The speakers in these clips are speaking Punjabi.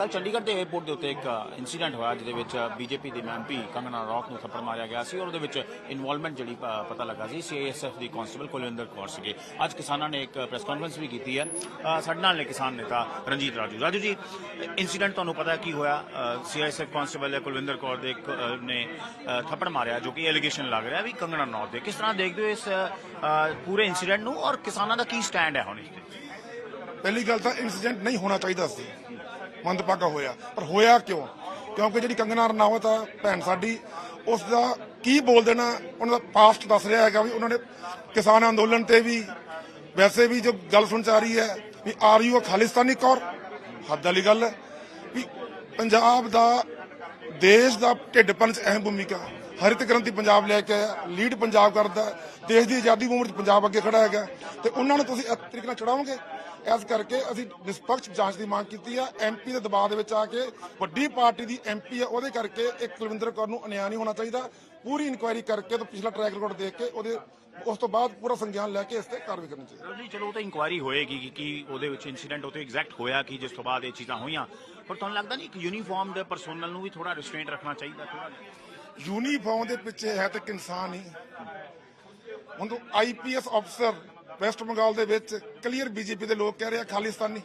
ਕੱਲ ਚੰਡੀਗੜ੍ਹ ਦੇ 에어ਪੋਰਟ ਦੇ ਉੱਤੇ ਇੱਕ ਇਨਸੀਡੈਂਟ ਹੋਇਆ, ਜਿਹਦੇ ਵਿੱਚ ਬੀਜੇਪੀ ਦੀ ਐਮਪੀ ਕੰਗਨਾ ਰੌਕ ਨੂੰ ਥੱਪੜ ਮਾਰਿਆ ਗਿਆ ਸੀ ਔਰ ਉਹਦੇ ਵਿੱਚ ਇਨਵੋਲਵਮੈਂਟ ਜਿਹੜੀ ਪਤਾ ਲੱਗਾ ਸੀ। ਸੀਆਈਐਸਐਫ ਦੀ ਕਾਂਸਟੇਬਲ ਕੁਲਵਿੰਦਰ ਕੌਰ ਸੀਗੇ। ਅੱਜ ਕਿਸਾਨਾਂ ਨੇ ਇੱਕ ਪ੍ਰੈਸ ਕਾਨਫਰੰਸ ਵੀ ਕੀਤੀ ਹੈ। ਸਾਡੇ ਨਾਲ ਨੇ ਕਿਸਾਨ ਨੇਤਾ ਰਣਜੀਤ ਰਾਜੂ। ਰਾਜੂ ਜੀ ਇਨਸੀਡੈਂਟ ਤੁਹਾਨੂੰ ਪਤਾ ਕੀ ਹੋਇਆ? ਸੀਆਈਐਸਐਫ ਕਾਂਸਟੇਬਲ ਹੈ, ਕੁਲਵਿੰਦਰ ਕੌਰ ਦੇ ਨੇ ਥੱਪੜ ਮਾਰਿਆ, ਜੋ ਕਿ ਐਲੀਗੇਸ਼ਨ ਲੱਗ ਰਿਹਾ ਵੀ ਕੰਗਨਾ ਰਣੌਤ ਦੇ। ਕਿਸ ਤਰ੍ਹਾਂ ਦੇਖਦੇ ਹੋ ਇਸ ਪੂਰੇ ਇਨਸੀਡੈਂਟ ਨੂੰ ਔਰ ਕਿਸਾਨਾਂ ਦਾ ਕੀ ਸਟੈਂਡ ਹੈ ਹੁਣ ਇਸ ਤੇ? ਪਹਿਲੀ ਗੱਲ ਤਾਂ ਇਨਸੀਡੈਂਟ ਨਹੀਂ ਹੋਣਾ ਚਾਹੀਦਾ ਸੀ। ਮੰਦਭਾਗਾ ਹੋਇਆ। ਪਰ ਹੋਇਆ ਕਿਉਂ? ਕਿਉਂਕਿ ਜਿਹੜੀ ਕੰਗਨਾ ਰਣਾਵਤ ਆ, ਭੈਣ ਸਾਡੀ, ਉਸ ਦਾ ਕੀ ਬੋਲ ਦੇਣਾ, ਉਹਨਾਂ ਦਾ ਪਾਸਟ ਦੱਸ ਰਿਹਾ ਹੈਗਾ ਵੀ ਉਹਨਾਂ ਨੇ ਕਿਸਾਨ ਅੰਦੋਲਨ ਤੇ ਵੀ, ਵੈਸੇ ਵੀ ਜੋ ਗੱਲ ਸੁਣ ਚ ਆ ਰਹੀ ਹੈ ਵੀ are you a Khalistani Kaur? ਹੱਦ ਵਾਲੀ ਗੱਲ ਹੈ। ਵੀ ਪੰਜਾਬ ਦਾ, ਦੇਸ਼ ਦਾ ਢਿੱਡਪਨ ਚ ਅਹਿਮ ਭੂਮਿਕਾ। ਹਰਿਤ ਕ੍ਰਾਂਤੀ ਪੰਜਾਬ ਲੈ ਕੇ ਆਇਆ, ਲੀਡ ਪੰਜਾਬ ਕਰਦਾ ਦੇਸ਼ ਦੀ ਆਜ਼ਾਦੀ ਮੂਵਮੈਂਟ ਪੰਜਾਬ ਅੱਗੇ ਖੜਾ ਹੈਗਾ। ਤੇ ਉਹਨਾਂ ਨੂੰ ਤੁਸੀਂ ਇਸ ਤਰੀਕੇ ਨਾਲ ਚੜਾਓਗੇ ਇਸ ਕਰਕੇ ਅਸੀਂ ਨਿਸ਼ਪਕਸ਼ ਜਾਂਚ ਦੀ ਮੰਗ ਕੀਤੀ ਆ ਐਮਪੀ ਦੇ ਦਬਾਅ ਦੇ ਵਿੱਚ ਆ ਕੇ ਵੱਡੀ ਪਾਰਟੀ ਦੀ ਐਮਪੀ ਆ, ਉਹਦੇ ਕਰਕੇ ਇੱਕ ਕੁਲਵਿੰਦਰ ਕੌਰ ਨੂੰ ਅਨਿਆਂ ਨਹੀਂ ਹੋਣਾ ਚਾਹੀਦਾ। ਪੂਰੀ ਇਨਕੁਆਇਰੀ ਕਰਕੇ ਤੇ ਪਿਛਲਾ ਟਰੈਕ ਰਿਕਾਰਡ ਦੇਖ ਕੇ ਉਹਦੇ, ਉਸ ਤੋਂ ਬਾਅਦ ਪੂਰਾ ਸੰਗਿਆਨ ਲੈ ਕੇ ਇਸ ਤੇ ਕਾਰਵਾਈ ਕਰਨੀ ਚਾਹੀਦੀ। ਜੀ, ਚਲੋ ਉਹ ਤਾਂ ਇਨਕੁਆਇਰੀ ਹੋਏਗੀ ਕਿ ਕੀ ਉਹਦੇ ਵਿੱਚ ਇਨਸੀਡੈਂਟ ਉਹ ਤੇ ਐਗਜ਼ੈਕਟ ਹੋਇਆ ਕਿ, ਜਿਸ ਤੋਂ ਬਾਅਦ ਇਹ ਚੀਜ਼ਾਂ ਹੋਈਆਂ। ਪਰ ਤੁਹਾਨੂੰ ਲੱਗਦਾ ਨਹੀਂ ਕਿ ਯੂਨੀਫਾਰਮ ਦੇ ਪਰਸਨਲ ਨੂੰ ਵੀ ਥੋੜਾ ਰਿਸਟ੍ਰੇਂਟ ਰੱਖਣਾ ਚਾਹੀਦਾ? ਥੋੜਾ ਯੂਨੀਫਾਰਮ ਦੇ ਪਿੱਛੇ ਹੈ ਤੇ ਇੱਕ ਇਨਸਾਨ ਹੀ। ਹੁਣ ਤੋਂ ਆਈਪੀਐਸ ਅਫਸਰ ਵੈਸਟ ਬੰਗਾਲ ਦੇ ਵਿੱਚ ਕਲੀਅਰ ਬੀਜੇਪੀ ਦੇ ਲੋਕ ਕਹਿ ਰਹੇ ਆ ਖਾਲਿਸਤਾਨੀ।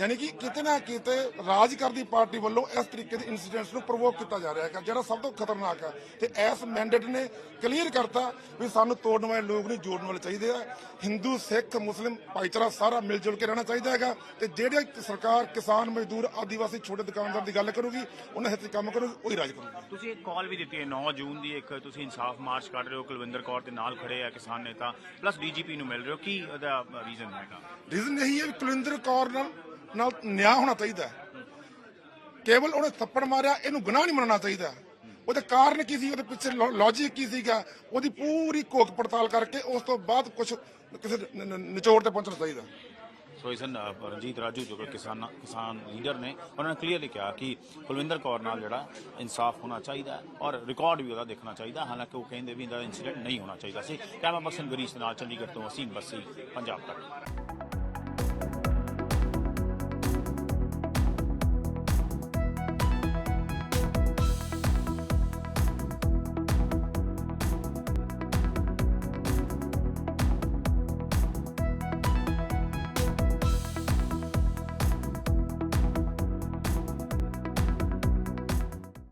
ਯਾਨੀ ਕਿ ਕਿਤੇ ਨਾ ਕਿਤੇ ਰਾਜ ਕਰਦੀ ਪਾਰਟੀ ਵੱਲੋਂ ਇਸ ਤਰੀਕੇ ਦੇ ਇਨਸੀਡੈਂਟਸ ਨੂੰ ਪ੍ਰੋਵੋਕ ਕੀਤਾ ਜਾ ਰਿਹਾ ਹੈ ਜਿਹੜਾ ਸਭ ਤੋਂ ਖਤਰਨਾਕ ਹੈ। ਤੇ ਇਸ ਮੈਂਡੇਟ ਨੇ ਕਲੀਅਰ ਕਰਤਾ ਵੀ ਸਾਨੂੰ ਤੋੜਨ ਵਾਲੇ ਲੋਕ ਨਹੀਂ ਜੋੜਨ ਵਾਲੇ ਚਾਹੀਦੇ ਆ। ਹਿੰਦੂ ਸਿੱਖ ਮੁਸਲਿਮ ਭਾਈਚਾਰਾ ਸਾਰਾ ਮਿਲ ਜੁਲ ਕੇ ਰਹਿਣਾ ਚਾਹੀਦਾ ਹੈਗਾ। ਤੇ ਜਿਹੜੇ ਸਰਕਾਰ ਕਿਸਾਨ ਮਜ਼ਦੂਰ ਆਦੀਵਾਸੀ ਛੋਟੇ ਦੁਕਾਨਦਾਰ ਦੀ ਗੱਲ ਕਰੂਗੀ ਉਹਨਾਂ ਹਿੱਤ ਕੰਮ ਕਰੂਗੀ ਉਹੀ ਰਾਜ ਕਰੂਗੀ। ਤੁਸੀਂ ਇੱਕ ਕਾਲ ਵੀ ਦਿੱਤੀ ਹੈ 9 ਜੂਨ ਦੀ ਇੱਕ ਤੁਸੀਂ ਇਨਸਾਫ ਮਾਰਚ ਕੱਢ ਰਹੇ ਹੋ ਕੁਲਵਿੰਦਰ ਕੌਰ ਦੇ ਨਾਲ ਖੜੇ ਆ ਕਿਸਾਨ ਨੇਤਾ ਪਲੱਸ ਡੀਜੀਪੀ ਨੂੰ ਮਿਲ ਰਹੇ ਹੋ। ਕੀ ਉਹਦਾ ਰੀਜ਼ਨ ਹੈਗਾ? ਰੀਜ਼ਨ ਇਹੀ ਹੈ ਵੀ ਕੁਲਿੰਦਰ ਕੌਰ ਨਾਲ ਨਾਲ ਨਿਆਂ ਹੋਣਾ ਚਾਹੀਦਾ ਹੈ। ਕੇਵਲ ਉਹਨੇ ਥੱਪੜ ਮਾਰਿਆ, ਇਹਨੂੰ ਗੁਨਾਹ ਨਹੀਂ ਮੰਨਣਾ ਚਾਹੀਦਾ। ਉਹਦੇ ਕਾਰਨ ਕੀ ਸੀ? ਉਹਦੇ ਪਿੱਛੇ ਲੌਜੀਕ ਕੀ ਸੀਗਾ? ਉਹਦੀ ਪੂਰੀ ਘੋਖ ਪੜਤਾਲ ਕਰਕੇ ਉਸ ਤੋਂ ਬਾਅਦ ਕੁਝ ਕਿਸੇ ਨਿਚੋੜ ਤੇ ਪਹੁੰਚਣਾ ਚਾਹੀਦਾ। ਸੋ ਇਸ ਰਣਜੀਤ ਰਾਜੂ ਜੋ ਕਿ ਕਿਸਾਨ ਕਿਸਾਨ ਲੀਡਰ ਨੇ, ਉਹਨਾਂ ਨੇ ਕਲੀਅਰਲੀ ਕਿਹਾ ਕਿ ਕੁਲਵਿੰਦਰ ਕੌਰ ਨਾਲ ਜਿਹੜਾ ਇਨਸਾਫ ਹੋਣਾ ਚਾਹੀਦਾ ਔਰ ਰਿਕਾਰਡ ਵੀ ਉਹਦਾ ਦੇਖਣਾ ਚਾਹੀਦਾ ਹਾਲਾਂਕਿ ਉਹ ਕਹਿੰਦੇ ਵੀ ਇਹਦਾ ਇਨਸੀਡੈਂਟ ਨਹੀਂ ਹੋਣਾ ਚਾਹੀਦਾ ਸੀ। ਕੈਮਰਾ ਪਰਸਨ ਗਰੀਸ਼ ਨਾਲ ਚੰਡੀਗੜ੍ਹ ਤੋਂ ਅਸੀਮ ਬੱਸੀ, ਪੰਜਾਬ ਤੱਕ।